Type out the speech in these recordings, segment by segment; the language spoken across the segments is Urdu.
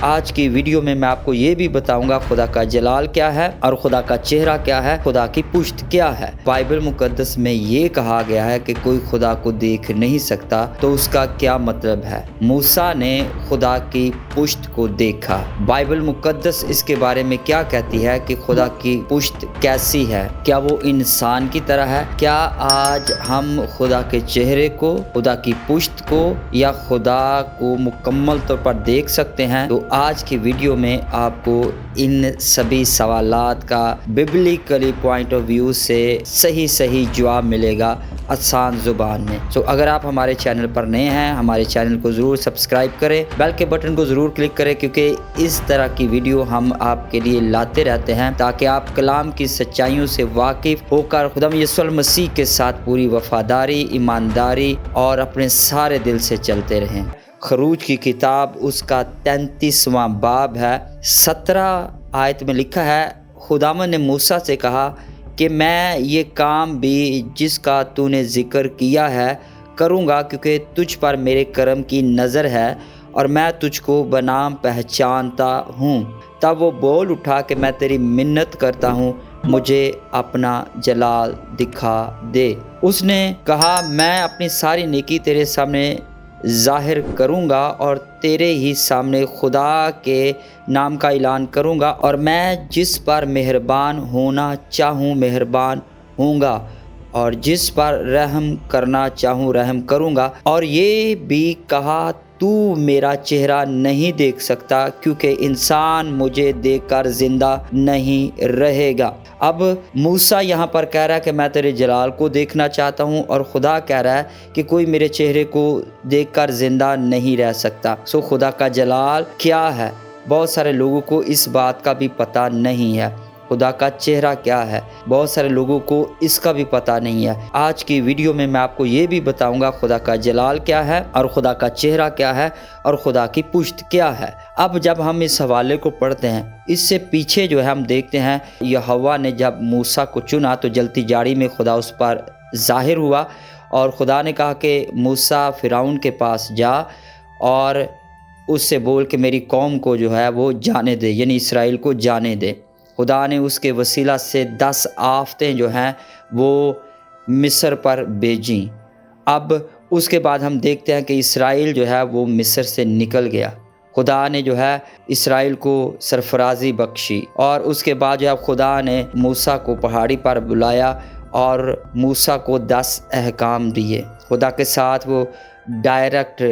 آج کی ویڈیو میں میں آپ کو یہ بھی بتاؤں گا خدا کا جلال کیا ہے اور خدا کا چہرہ کیا ہے، خدا کی پشت کیا ہے۔ بائبل مقدس میں یہ کہا گیا ہے کہ کوئی خدا کو دیکھ نہیں سکتا تو اس کا کیا مطلب ہے؟ موسا نے خدا کی پشت کو دیکھا۔ بائبل مقدس اس کے بارے میں کیا کہتی ہے کہ خدا کی پشت کیسی ہے؟ کیا وہ انسان کی طرح ہے؟ کیا آج ہم خدا کے چہرے کو، خدا کی پشت کو یا خدا کو مکمل طور پر دیکھ سکتے ہیں؟ تو آج کی ویڈیو میں آپ کو ان سبھی سوالات کا ببلیکلی پوائنٹ آف ویو سے صحیح صحیح جواب ملے گا آسان زبان میں۔ سو اگر آپ ہمارے چینل پر نئے ہیں، ہمارے چینل کو ضرور سبسکرائب کریں۔ بیل کے بٹن کو ضرور کلک کریں، کیونکہ اس طرح کی ویڈیو ہم آپ کے لیے لاتے رہتے ہیں، تاکہ آپ کلام کی سچائیوں سے واقف ہو کر خدم یسو المسیح کے ساتھ پوری وفاداری، ایمانداری اور اپنے سارے دل سے چلتے رہیں۔ خروج کی کتاب اس کا تینتیسواں باب ہے۔ سترہ آیت میں لکھا ہے خدامن نے موسیٰ سے کہا کہ میں یہ کام بھی جس کا تو نے ذکر کیا ہے، کروں گا کیونکہ تجھ پر میرے کرم کی نظر ہے اور میں تجھ کو بنام پہچانتا ہوں۔ تب وہ بول اٹھا کہ میں تیری منت کرتا ہوں، مجھے اپنا جلال دکھا دے۔ اس نے کہا، میں اپنی ساری نیکی تیرے سامنے ظاہر کروں گا اور تیرے ہی سامنے خدا کے نام کا اعلان کروں گا اور میں جس پر مہربان ہونا چاہوں مہربان ہوں گا اور جس پر رحم کرنا چاہوں رحم کروں گا اور یہ بھی کہا تو میرا چہرہ نہیں دیکھ سکتا کیونکہ انسان مجھے دیکھ کر زندہ نہیں رہے گا۔ اب موسا یہاں پر کہہ رہا ہے کہ میں تیرے جلال کو دیکھنا چاہتا ہوں اور خدا کہہ رہا ہے کہ کوئی میرے چہرے کو دیکھ کر زندہ نہیں رہ سکتا۔ سو خدا کا جلال کیا ہے؟ بہت سارے لوگوں کو اس بات کا بھی پتہ نہیں ہے۔ خدا کا چہرہ کیا ہے؟ بہت سارے لوگوں کو اس کا بھی پتہ نہیں ہے۔ آج کی ویڈیو میں میں آپ کو یہ بھی بتاؤں گا خدا کا جلال کیا ہے اور خدا کا چہرہ کیا ہے اور خدا کی پشت کیا ہے۔ اب جب ہم اس حوالے کو پڑھتے ہیں، اس سے پیچھے جو ہے ہم دیکھتے ہیں یہ ہوا نے جب موسا کو چنا تو جلتی جاڑی میں خدا اس پر ظاہر ہوا اور خدا نے کہا کہ موسا فراؤن کے پاس جا اور اس سے بول کہ میری قوم کو جو ہے وہ جانے دے یعنی اسرائیل کو جانے دے۔ خدا نے اس کے وسیلہ سے دس آفتیں جو ہیں وہ مصر پر بھیجیں۔ اب اس کے بعد ہم دیکھتے ہیں کہ اسرائیل جو ہے وہ مصر سے نکل گیا۔ خدا نے جو ہے اسرائیل کو سرفرازی بخشی اور اس کے بعد جو ہے خدا نے موسا کو پہاڑی پر بلایا اور موسا کو دس احکام دیے۔ خدا کے ساتھ وہ ڈائریکٹ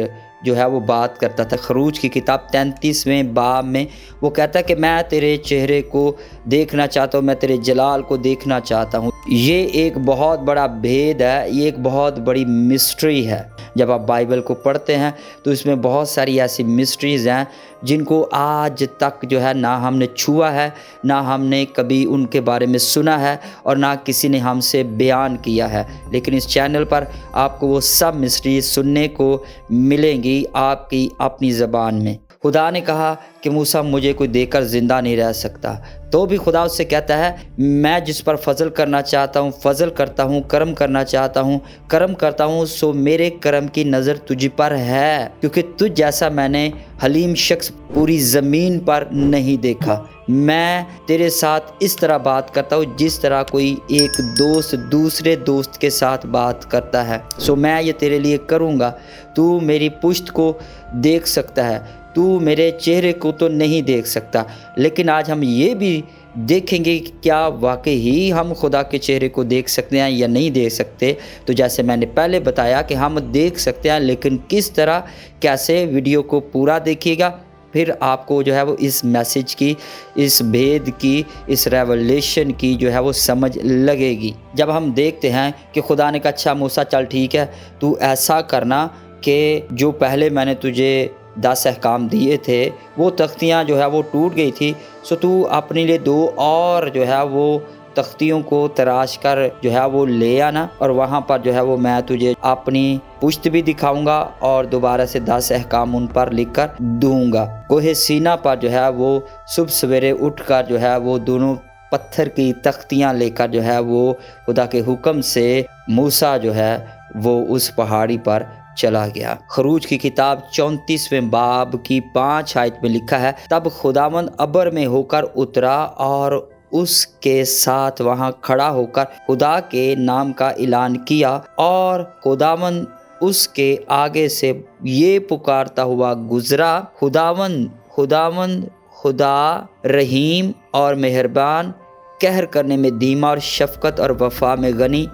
جو ہے وہ بات کرتا تھا۔ خروج کی کتاب تینتیسویں باب میں وہ کہتا ہے کہ میں تیرے چہرے کو دیکھنا چاہتا ہوں، میں تیرے جلال کو دیکھنا چاہتا ہوں۔ یہ ایک بہت بڑا بھید ہے، یہ ایک بہت بڑی مسٹری ہے۔ جب آپ بائبل کو پڑھتے ہیں، تو اس میں بہت ساری ایسی مسٹریز ہیں جن کو آج تک جو ہے نہ ہم نے چھوا ہے، نہ ہم نے کبھی ان کے بارے میں سنا ہے اور نہ کسی نے ہم سے بیان کیا ہے۔ لیکن اس چینل پر آپ کو وہ سب مسٹریز سننے کو ملیں گی آپ کی اپنی زبان میں۔ خدا نے کہا کہ موسا مجھے کوئی دے کر زندہ نہیں رہ سکتا۔ تو بھی خدا اس سے کہتا ہے، میں جس پر فضل کرنا چاہتا ہوں، فضل کرتا ہوں، کرم کرنا چاہتا ہوں، کرم کرتا ہوں، سو میرے کرم کی نظر تجھ پر ہے۔ کیونکہ تجھ جیسا میں نے حلیم شخص پوری زمین پر نہیں دیکھا۔ میں تیرے ساتھ اس طرح بات کرتا ہوں جس طرح کوئی ایک دوست دوسرے دوست کے ساتھ بات کرتا ہے۔ سو میں یہ تیرے لیے کروں گا۔ تو میری پشت کو دیکھ سکتا ہے۔ تو میرے چہرے کو تو نہیں دیکھ سکتا۔ لیکن آج ہم یہ بھی دیکھیں گے کہ کیا واقعی ہی ہم خدا کے چہرے کو دیکھ سکتے ہیں یا نہیں دیکھ سکتے۔ تو جیسے میں نے پہلے بتایا کہ ہم دیکھ سکتے ہیں، لیکن کس طرح کیسے ویڈیو کو پورا دیکھیے گا؟ پھر آپ کو جو ہے وہ اس میسج کی، اس بھید کی، اس ریولیشن کی جو ہے وہ سمجھ لگے گی۔ جب ہم دیکھتے ہیں کہ خدا نے کہا اچھا موسا چل ٹھیک ہے، تو ایسا کرنا کہ جو پہلے میں نے تجھے دس احکام دیے تھے، وہ تختیاں جو ہے وہ ٹوٹ گئی تھی۔ سو تو اپنے لیے دو اور جو ہے وہ تختیوں کو تراش کر جو ہے وہ لے آنا اور وہاں پر جو ہے وہ میں تجھے اپنی پشت بھی دکھاؤں گا اور دوبارہ سے دس احکام ان پر لکھ کر دوں گا۔ کوہ سینہ پر جو ہے وہ صبح سویرے اٹھ کر جو ہے وہ دونوں پتھر کی تختیاں لے کر جو ہے وہ خدا کے حکم سے موسا جو ہے وہ اس پہاڑی پر چلا گیا۔ خروج کی کتاب چونتیسویں باب کی پانچ آیت میں لکھا ہے، تب خداوند ابر میں ہو کر اترا اور اس کے ساتھ وہاں کھڑا ہو کر خدا کے نام کا اعلان کیا اور خداون اس کے آگے سے یہ پکارتا ہوا گزرا۔ خداون خداون خدا رحیم اور مہربان کہر کرنے میں دیما اور شفقت اور وفا میں غنی،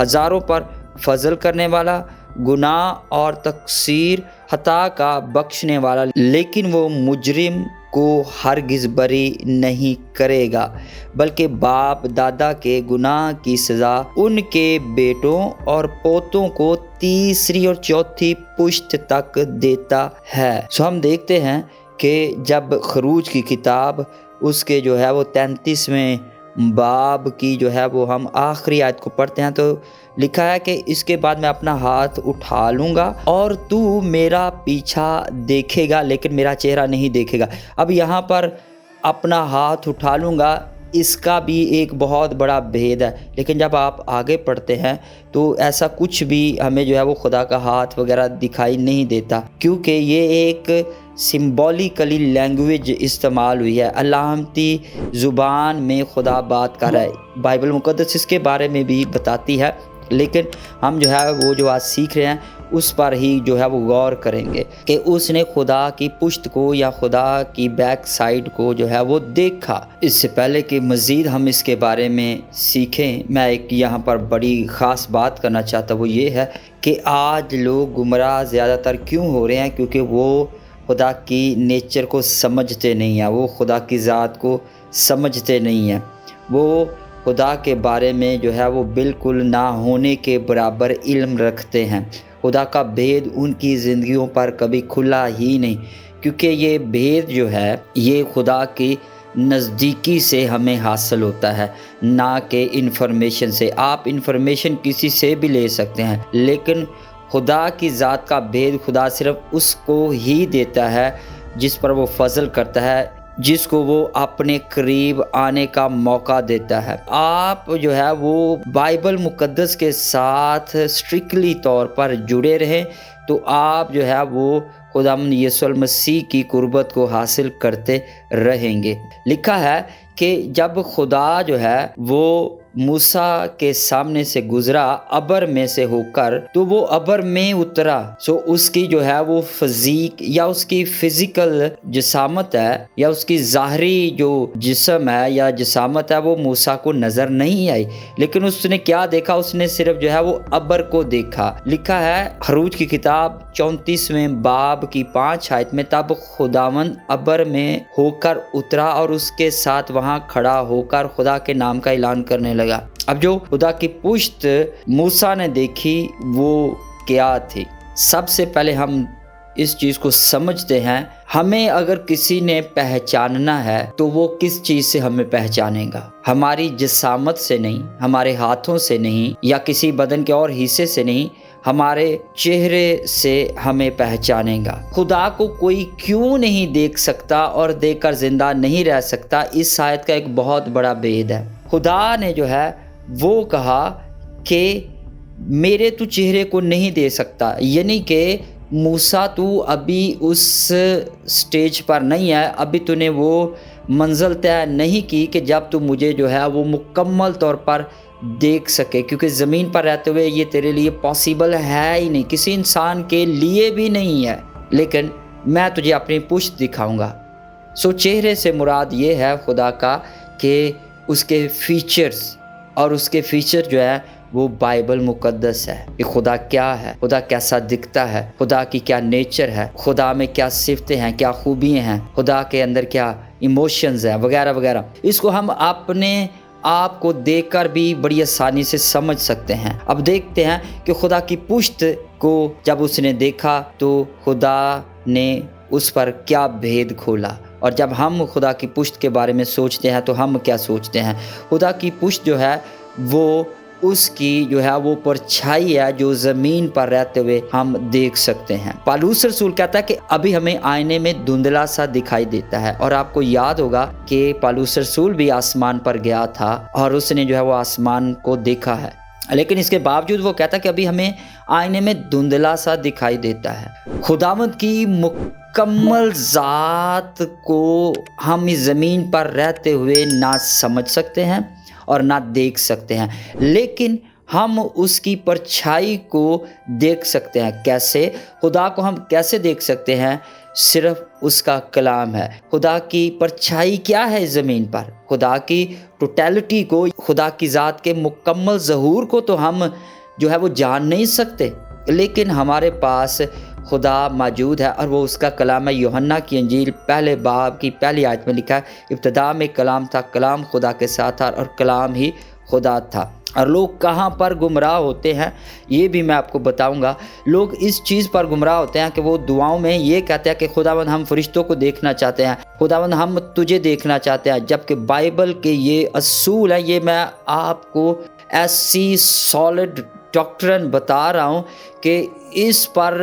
ہزاروں پر فضل کرنے والا گناہ اور تقصیر حتا کا بخشنے والا، لیکن وہ مجرم کو ہرگز بری نہیں کرے گا، بلکہ باپ دادا کے گناہ کی سزا، ان کے بیٹوں اور پوتوں کو تیسری اور چوتھی پشت تک دیتا ہے۔ سو ہم دیکھتے ہیں کہ جب خروج کی کتاب، اس کے جو ہے وہ تینتیسویں باب کی جو ہے وہ ہم آخری آیت کو پڑھتے ہیں تو لکھا ہے کہ اس کے بعد میں اپنا ہاتھ اٹھا لوں گا اور تو میرا پیچھا دیکھے گا لیکن میرا چہرہ نہیں دیکھے گا۔ اب یہاں پر اپنا ہاتھ اٹھا لوں گا، اس کا بھی ایک بہت بڑا بھید ہے۔ لیکن جب آپ آگے پڑھتے ہیں تو ایسا کچھ بھی ہمیں جو ہے وہ خدا کا ہاتھ وغیرہ دکھائی نہیں دیتا، کیونکہ یہ ایک سمبولیکلی لینگویج استعمال ہوئی ہے۔ علامتی زبان میں خدا بات کر رہا ہے۔ بائبل مقدس اس کے بارے میں بھی بتاتی ہے، لیکن ہم جو ہے وہ جو آج سیکھ رہے ہیں، اس پر ہی جو ہے وہ غور کریں گے کہ اس نے خدا کی پشت کو یا خدا کی بیک سائڈ کو جو ہے وہ دیکھا۔ اس سے پہلے کہ مزید ہم اس کے بارے میں سیکھیں، میں ایک یہاں پر بڑی خاص بات کرنا چاہتا وہ یہ ہے کہ آج لوگ گمراہ زیادہ تر کیوں ہو رہے ہیں؟ کیونکہ وہ خدا کی نیچر کو سمجھتے نہیں ہیں، وہ خدا کی ذات کو سمجھتے نہیں ہیں۔ وہ خدا کے بارے میں جو ہے، وہ بالکل نہ ہونے کے برابر علم رکھتے ہیں۔ خدا کا بھید ان کی زندگیوں پر کبھی کھلا ہی نہیں۔ کیونکہ یہ بھید جو ہے، یہ خدا کی نزدیکی سے ہمیں حاصل ہوتا ہے۔ نہ کہ انفارمیشن سے۔ آپ انفارمیشن کسی سے بھی لے سکتے ہیں، لیکن خدا کی ذات کا بھید خدا صرف اس کو ہی دیتا ہے جس پر وہ فضل کرتا ہے، جس کو وہ اپنے قریب آنے کا موقع دیتا ہے۔ آپ جو ہے وہ بائبل مقدس کے ساتھ اسٹرکلی طور پر جڑے رہیں تو آپ جو ہے وہ خدا یسو المسیح کی قربت کو حاصل کرتے رہیں گے۔ لکھا ہے کہ جب خدا جو ہے وہ موسا کے سامنے سے گزرا، ابر میں سے ہو کر، تو وہ ابر میں اترا۔ سو اس کی جو ہے وہ فزیک یا اس کی فزیکل جسامت ہے یا اس کی ظاہری جو جسم ہے یا جسامت ہے، وہ موسا کو نظر نہیں آئی۔ لیکن اس نے کیا دیکھا؟ اس نے صرف جو ہے وہ ابر کو دیکھا۔ لکھا ہے حروج کی کتاب چونتیسویں باب کی پانچ آیت میں، تب خداون ابر میں ہو کر اترا اور اس کے ساتھ وہاں کھڑا ہو کر خدا کے نام کا اعلان کرنے لگا۔ اب جو خدا کی پشت موسا نے دیکھی، وہ کیا تھی؟ سب سے پہلے ہم اس چیز کو سمجھتے ہیں، ہمیں اگر کسی نے پہچاننا ہے تو وہ کس چیز سے ہمیں پہچانے گا؟ ہماری جسامت سے نہیں، ہمارے ہاتھوں سے نہیں، یا کسی بدن کے اور حصے سے نہیں، ہمارے چہرے سے ہمیں پہچانے گا۔ خدا کو کوئی کیوں نہیں دیکھ سکتا اور دیکھ کر زندہ نہیں رہ سکتا؟ اس شاید کا ایک بہت بڑا بید ہے۔ خدا نے جو ہے وہ کہا کہ میرے تو چہرے کو نہیں دے سکتا۔ یعنی کہ موسا تو ابھی اس سٹیج پر نہیں ہے۔ ابھی تو نے وہ منزل طے نہیں کی کہ جب تو مجھے جو ہے وہ مکمل طور پر دیکھ سکے۔ کیونکہ زمین پر رہتے ہوئے یہ تیرے لیے پاسیبل ہے ہی نہیں۔ کسی انسان کے لیے بھی نہیں ہے۔ لیکن میں تجھے اپنی پشت دکھاؤں گا۔ سو چہرے سے مراد یہ ہے خدا کا کہ اس کے فیچرز اور اس کے فیچر جو ہے وہ بائبل مقدس ہے۔ کہ خدا کیا ہے؟ خدا کیسا دکھتا ہے؟ خدا کی کیا نیچر ہے؟ خدا میں کیا صفتیں ہیں؟ کیا خوبیاں ہیں؟ خدا کے اندر کیا ایموشنز ہیں؟ وغیرہ وغیرہ۔ اس کو ہم اپنے آپ کو دیکھ کر بھی بڑی آسانی سے سمجھ سکتے ہیں۔ اب دیکھتے ہیں کہ خدا کی پشت کو جب اس نے دیکھا تو خدا نے اس پر کیا بھید کھولا۔ اور جب ہم خدا کی پشت کے بارے میں سوچتے ہیں تو ہم کیا سوچتے ہیں؟ خدا کی پشت جو ہے، وہ اس کی جو ہے، وہ پرچھائی ہے جو زمین پر رہتے ہوئے ہم دیکھ سکتے ہیں۔ پالوس رسول کہتا ہے کہ ابھی ہمیں آئینے میں دھندلا سا دکھائی دیتا ہے اور آپ کو یاد ہوگا کہ پالوس رسول بھی آسمان پر گیا تھا اور اس نے جو ہے، وہ آسمان کو دیکھا ہے۔ لیکن اس کے باوجود وہ کہتا کہ ابھی ہمیں آئینے میں دھندلا سا دکھائی دیتا ہے۔ خداوند کی مکمل ذات کو ہم اس زمین پر رہتے ہوئے نہ سمجھ سکتے ہیں اور نہ دیکھ سکتے ہیں، لیکن ہم اس کی پرچھائی کو دیکھ سکتے ہیں۔ کیسے؟ خدا کو ہم کیسے دیکھ سکتے ہیں؟ صرف اس کا کلام ہے۔ خدا کی پرچھائی کیا ہے اس زمین پر؟ خدا کی ٹوٹیلٹی کو، خدا کی ذات کے مکمل ظہور کو تو ہم جو ہے وہ جان نہیں سکتے۔ لیکن ہمارے پاس خدا موجود ہے اور وہ اس کا کلام ہے یوہنا کی انجیل پہلے باب کی پہلی آیت میں لکھا ہے، ابتدا میں کلام تھا، کلام خدا کے ساتھ تھا اور کلام ہی خدا تھا۔ اور لوگ کہاں پر گمراہ ہوتے ہیں، یہ بھی میں آپ کو بتاؤں گا۔ لوگ اس چیز پر گمراہ ہوتے ہیں کہ وہ دعاؤں میں یہ کہتے ہیں کہ خداوند ہم فرشتوں کو دیکھنا چاہتے ہیں، خداوند ہم تجھے دیکھنا چاہتے ہیں، جبکہ بائبل کے یہ اصول ہیں، یہ میں آپ کو ایسی سالڈ ڈاکٹرن بتا رہا ہوں کہ اس پر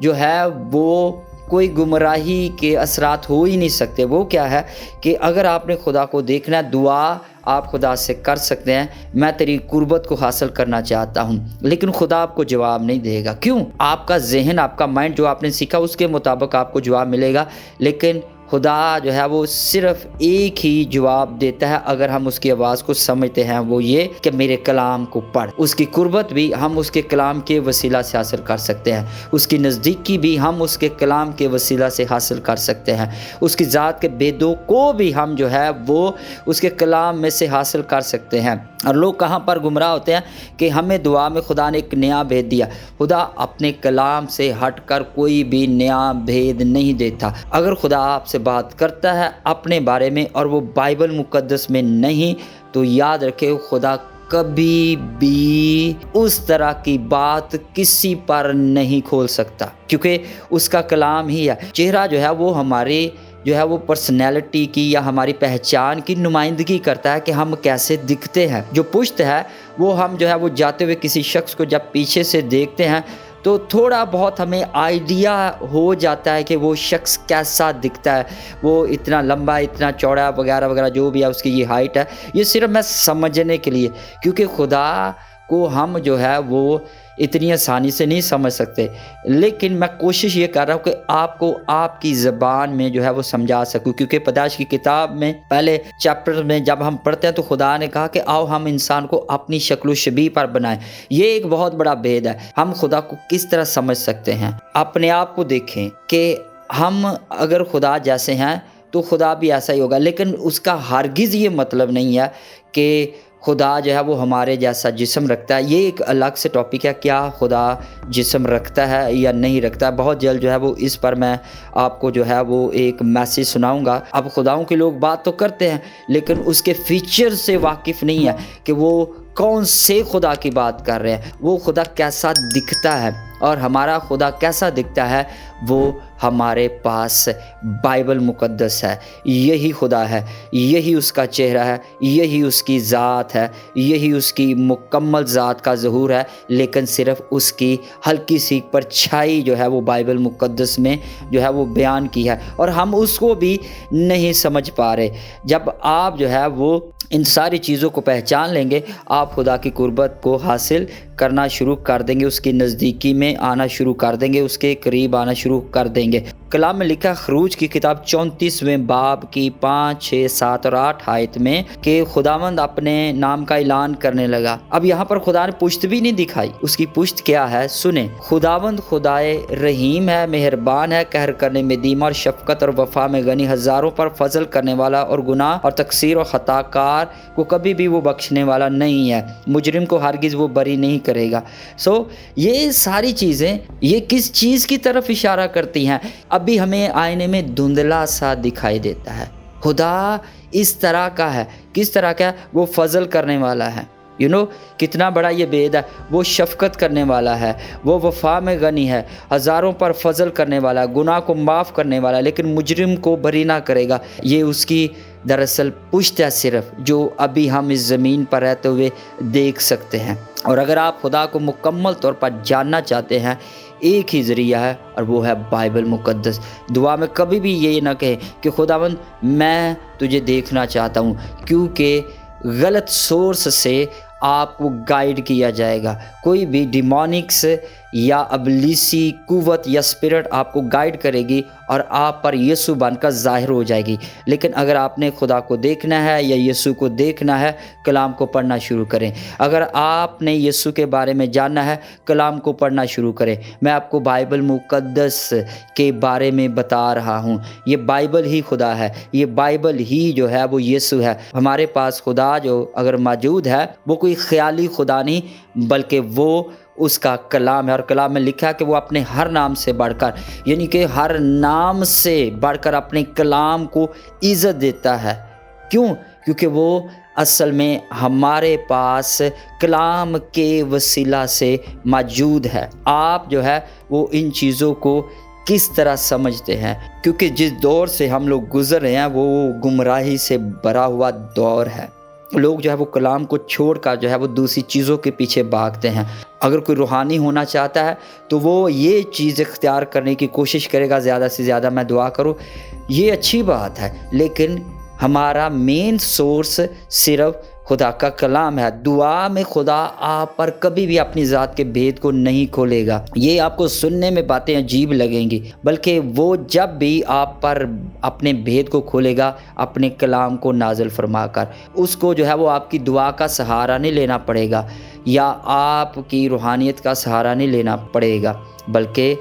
جو ہے وہ کوئی گمراہی کے اثرات ہو ہی نہیں سکتے۔ وہ کیا ہے کہ اگر آپ نے خدا کو دیکھنا ہے، دعا آپ خدا سے کر سکتے ہیں، میں تیری قربت کو حاصل کرنا چاہتا ہوں، لیکن خدا آپ کو جواب نہیں دے گا۔ کیوں؟ آپ کا ذہن، آپ کا مائنڈ جو آپ نے سیکھا، اس کے مطابق آپ کو جواب ملے گا۔ لیکن خدا جو ہے وہ صرف ایک ہی جواب دیتا ہے، اگر ہم اس کی آواز کو سمجھتے ہیں وہ یہ کہ میرے کلام کو پڑھ۔ اس کی قربت بھی ہم اس کے کلام کے وسیلہ سے حاصل کر سکتے ہیں۔ اس کی نزدیکی بھی ہم اس کے کلام کے وسیلہ سے حاصل کر سکتے ہیں۔ اس کی ذات کے بیدوں کو بھی ہم جو ہے وہ اس کے کلام میں سے حاصل کر سکتے ہیں۔ اور لوگ کہاں پر گمراہ ہوتے ہیں کہ ہمیں دعا میں خدا نے ایک نیا بھید دیا۔ خدا اپنے کلام سے ہٹ کر کوئی بھی نیا بھید نہیں دیتا۔ اگر خدا آپ سے بات کرتا ہے اپنے بارے میں اور وہ بائبل مقدس میں نہیں، تو یاد رکھے خدا کبھی بھی اس طرح کی بات کسی پر نہیں کھول سکتا، کیونکہ اس کا کلام ہی ہے۔ چہرہ جو ہے وہ ہماری، جو ہے وہ پرسنالٹی کی یا ہماری پہچان کی نمائندگی کرتا ہے کہ ہم کیسے دکھتے ہیں۔ جو پشت ہے وہ ہم جو ہے وہ جاتے ہوئے کسی شخص کو جب پیچھے سے دیکھتے ہیں تو تھوڑا بہت ہمیں آئیڈیا ہو جاتا ہے کہ وہ شخص کیسا دکھتا ہے۔ وہ اتنا لمبا، اتنا چوڑا وغیرہ وغیرہ جو بھی ہے، اس کی یہ ہائٹ ہے۔ یہ صرف میں سمجھنے کے لیے، کیونکہ خدا کو ہم جو ہے وہ اتنی آسانی سے نہیں سمجھ سکتے۔ لیکن میں کوشش یہ کر رہا ہوں کہ آپ کو آپ کی زبان میں جو ہے وہ سمجھا سکوں، کیونکہ پداش کی کتاب میں پہلے چیپٹر میں جب ہم پڑھتے ہیں تو خدا نے کہا کہ آؤ ہم انسان کو اپنی شکل و شبی پر بنائیں۔ یہ ایک بہت بڑا بھید ہے۔ ہم خدا کو کس طرح سمجھ سکتے ہیں؟ اپنے آپ کو دیکھیں کہ ہم اگر خدا جیسے ہیں تو خدا بھی ایسا ہی ہوگا، لیکن اس کا ہرگز یہ مطلب نہیں ہے کہ خدا جو ہے وہ ہمارے جیسا جسم رکھتا ہے۔ یہ ایک الگ سے ٹاپک ہے، کیا خدا جسم رکھتا ہے یا نہیں رکھتا؟ ہے بہت جلد جو ہے وہ اس پر میں آپ کو جو ہے وہ ایک میسیج سناؤں گا۔ اب خداؤں کے لوگ بات تو کرتے ہیں، لیکن اس کے فیچر سے واقف نہیں ہے کہ وہ کون سے خدا کی بات کر رہے ہیں۔ وہ خدا کیسا دکھتا ہے اور ہمارا خدا کیسا دکھتا ہے، وہ ہمارے پاس بائبل مقدس ہے، یہی خدا ہے، یہی اس کا چہرہ ہے، یہی اس کی ذات ہے، یہی اس کی مکمل ذات کا ظہور ہے، لیکن صرف اس کی ہلکی سی پرچھائی جو ہے وہ بائبل مقدس میں جو ہے وہ بیان کی ہے، اور ہم اس کو بھی نہیں سمجھ پا رہے۔ جب آپ جو ہے وہ ان ساری چیزوں کو پہچان لیں گے، آپ خدا کی قربت کو حاصل کرنا شروع کر دیں گے، اس کی نزدیکی میں آنا شروع کر دیں گے، اس کے قریب آنا شروع کر دیں گے دیں گے۔ کلام میں لکھا خروج کی کتاب چونتیسویں باب کی پانچ، چھ، سات اور آٹھ آیت میں کہ خداوند اپنے نام کا اعلان کرنے لگا۔ اب یہاں پر خدا نے پشت بھی نہیں دکھائی۔ اس کی پشت کیا ہے؟ سنیں۔ خداوند خدائے رحیم ہے، مہربان ہے کہر کرنے میں دیما اور شفقت اور وفا میں غنی، ہزاروں پر فضل کرنے والا اور گناہ اور تقسیر اور خطا کار کو کبھی بھی وہ بخشنے والا نہیں ہے۔ مجرم کو ہرگز وہ بری نہیں کرے گا۔ سو یہ ساری چیزیں، یہ کس چیز کی طرف اشارہ کرتی ہیں؟ ابھی ہمیں آئینے میں دھندلا سا دکھائی دیتا ہے۔ خدا اس طرح کا ہے۔ کس طرح کا؟ ہے وہ فضل کرنے والا ہے۔ یو نو کتنا بڑا یہ بید ہے۔ وہ شفقت کرنے والا ہے۔ وہ وفا میں غنی ہے۔ ہزاروں پر فضل کرنے والا ہے گناہ کو معاف کرنے والا ہے لیکن مجرم کو بری نہ کرے گا۔ یہ اس کی دراصل پشت ہے صرف، جو ابھی ہم اس زمین پر رہتے ہوئے دیکھ سکتے ہیں۔ اور اگر آپ خدا کو مکمل طور پر جاننا چاہتے ہیں، ایک ہی ذریعہ ہے، اور وہ ہے بائبل مقدس۔ دعا میں کبھی بھی یہ نہ کہیں کہ خداوند، میں تجھے دیکھنا چاہتا ہوں، کیونکہ غلط سورس سے آپ کو گائیڈ کیا جائے گا۔ کوئی بھی ڈیمونکس یا ابلیسی قوت یا اسپرٹ آپ کو گائیڈ کرے گی اور آپ پر یسو بن کر ظاہر ہو جائے گی۔ لیکن اگر آپ نے خدا کو دیکھنا ہے یا یسو کو دیکھنا ہے، کلام کو پڑھنا شروع کریں۔ اگر آپ نے یسو کے بارے میں جاننا ہے، کلام کو پڑھنا شروع کریں۔ میں آپ کو بائبل مقدس کے بارے میں بتا رہا ہوں۔ یہ بائبل ہی خدا ہے۔ یہ بائبل ہی جو ہے، وہ یسو ہے۔ ہمارے پاس خدا جو اگر موجود ہے، وہ کوئی خیالی خدا نہیں، بلکہ وہ اس کا کلام ہے اور کلام میں لکھا کہ وہ اپنے ہر نام سے بڑھ کر یعنی کہ ہر نام سے بڑھ کر اپنے کلام کو عزت دیتا ہے۔ کیوں؟ کیونکہ وہ اصل میں ہمارے پاس کلام کے وسیلہ سے موجود ہے۔ آپ جو ہے، وہ ان چیزوں کو کس طرح سمجھتے ہیں؟ کیونکہ جس دور سے ہم لوگ گزر رہے ہیں، وہ گمراہی سے بھرا ہوا دور ہے۔ لوگ جو ہے وہ کلام کو چھوڑ کر جو ہے وہ دوسری چیزوں کے پیچھے بھاگتے ہیں۔ اگر کوئی روحانی ہونا چاہتا ہے تو وہ یہ چیز اختیار کرنے کی کوشش کرے گا، زیادہ سے زیادہ میں دعا کروں۔ یہ اچھی بات ہے، لیکن ہمارا مین سورس صرف خدا کا کلام ہے۔ دعا میں خدا آپ پر کبھی بھی اپنی ذات کے بھید کو نہیں کھولے گا۔ یہ آپ کو سننے میں باتیں عجیب لگیں گی، بلکہ وہ جب بھی آپ پر اپنے بھید کو کھولے گا، اپنے کلام کو نازل فرما کر۔ اس کو جو ہے وہ آپ کی دعا کا سہارا نہیں لینا پڑے گا، یا آپ کی روحانیت کا سہارا نہیں لینا پڑے گا، بلکہ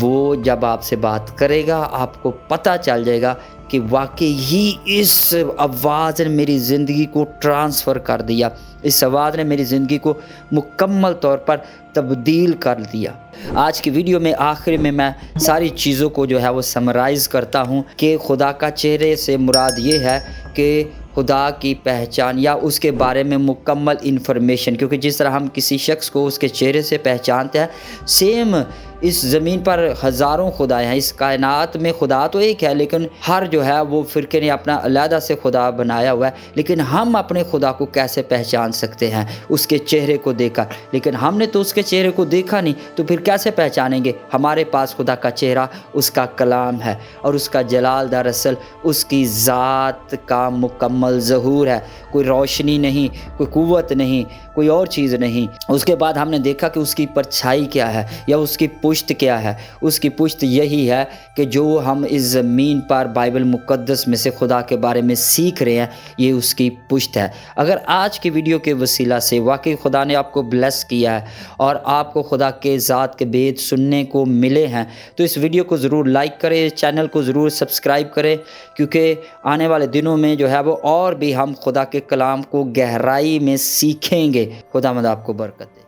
وہ جب آپ سے بات کرے گا، آپ کو پتہ چل جائے گا کہ واقعی ہی اس آواز نے میری زندگی کو ٹرانسفر کر دیا۔ اس آواز نے میری زندگی کو مکمل طور پر تبدیل کر دیا۔ آج کی ویڈیو میں آخر میں میں ساری چیزوں کو جو ہے وہ سمرائز کرتا ہوں کہ خدا کا چہرے سے مراد یہ ہے کہ خدا کی پہچان یا اس کے بارے میں مکمل انفارمیشن کیونکہ جس طرح ہم کسی شخص کو اس کے چہرے سے پہچانتے ہیں سیم اس زمین پر ہزاروں خدا ہیں، اس کائنات میں خدا تو ایک ہے، لیکن ہر جو ہے وہ فرقے نے اپنا علیحدہ سے خدا بنایا ہوا ہے۔ لیکن ہم اپنے خدا کو کیسے پہچان سکتے ہیں؟ اس کے چہرے کو دیکھا لیکن ہم نے تو اس کے چہرے کو دیکھا نہیں، تو پھر کیسے پہچانیں گے؟ ہمارے پاس خدا کا چہرہ، اس کا کلام ہے اور اس کا جلال دراصل اس کی ذات کا مکمل ظہور ہے۔ کوئی روشنی نہیں، کوئی قوت نہیں، کوئی اور چیز نہیں۔ اس کے بعد ہم نے دیکھا کہ اس کی پرچھائی کیا ہے یا اس کی پشت کیا ہے؟ اس کی پشت یہی ہے کہ جو ہم اس زمین پر بائبل مقدس میں سے خدا کے بارے میں سیکھ رہے ہیں، یہ اس کی پشت ہے۔ اگر آج کی ویڈیو کے وسیلہ سے واقعی خدا نے آپ کو بلیس کیا ہے اور آپ کو خدا کے ذات کے بید سننے کو ملے ہیں، تو اس ویڈیو کو ضرور لائک کریں، چینل کو ضرور سبسکرائب کریں، کیونکہ آنے والے دنوں میں جو ہے وہ اور بھی ہم خدا کے کلام کو گہرائی میں سیکھیں گے۔ خدا مد آپ کو برکت